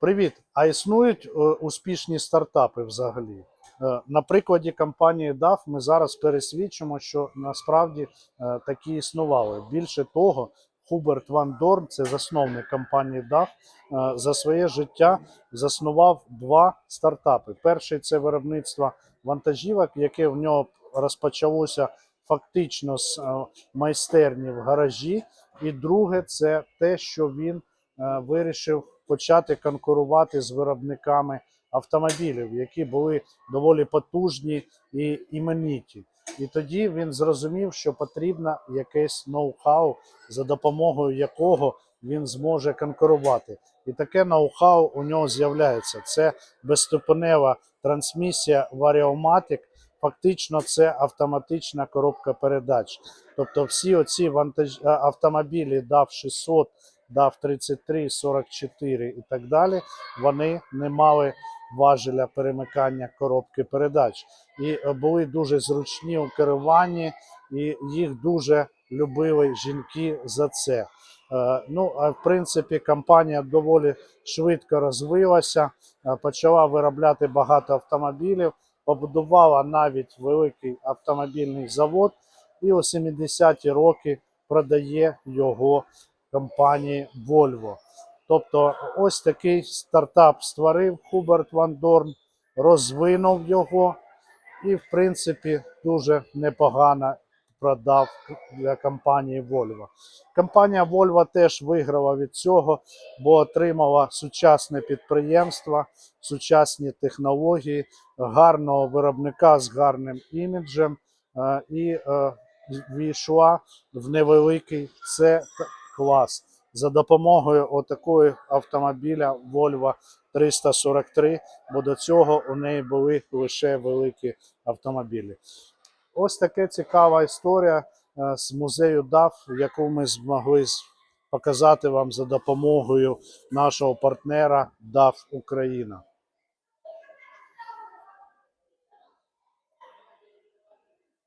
Привіт! А існують е, успішні стартапи взагалі? Е, На прикладі компанії DAF ми зараз пересвідчимо, що насправді е, такі існували. Більше того, Хуберт Ван Дорн, це засновник компанії DAF, за своє життя заснував два стартапи. Перший це виробництво вантажівок, яке в нього розпочалося фактично з майстерні в гаражі. І друге, це те, що він вирішив почати конкурувати з виробниками автомобілів, які були доволі потужні і імениті. І тоді він зрозумів, що потрібно якесь ноу-хау, за допомогою якого він зможе конкурувати. І таке ноу-хау у нього з'являється. Це безступенева трансмісія Variomatic. Фактично, це автоматична коробка передач. Тобто, всі оці вантаж... автомобілі DAF 600, DAF 33, 44 і так далі, вони не мали важеля перемикання коробки передач і е, були дуже зручні у керуванні, і їх дуже любили жінки за це. Е, Ну, а в принципі, компанія доволі швидко розвилася, е, почала виробляти багато автомобілів, побудувала навіть великий автомобільний завод, і у 70-ті роки продає його компанії Volvo. Тобто, ось такий стартап створив Хуберт Ван Дорн, розвинув його і, в принципі, дуже непогано продав для компанії Volvo. Компанія Volvo теж виграла від цього, бо отримала сучасне підприємство, сучасні технології, гарного виробника з гарним іміджем е, і е, війшла в невеликий це клас за допомогою отакої автомобіля Volvo 343, бо до цього у неї були лише великі автомобілі. Ось така цікава історія е, з музею DAF, яку ми змогли показати вам за допомогою нашого партнера DAF Україна.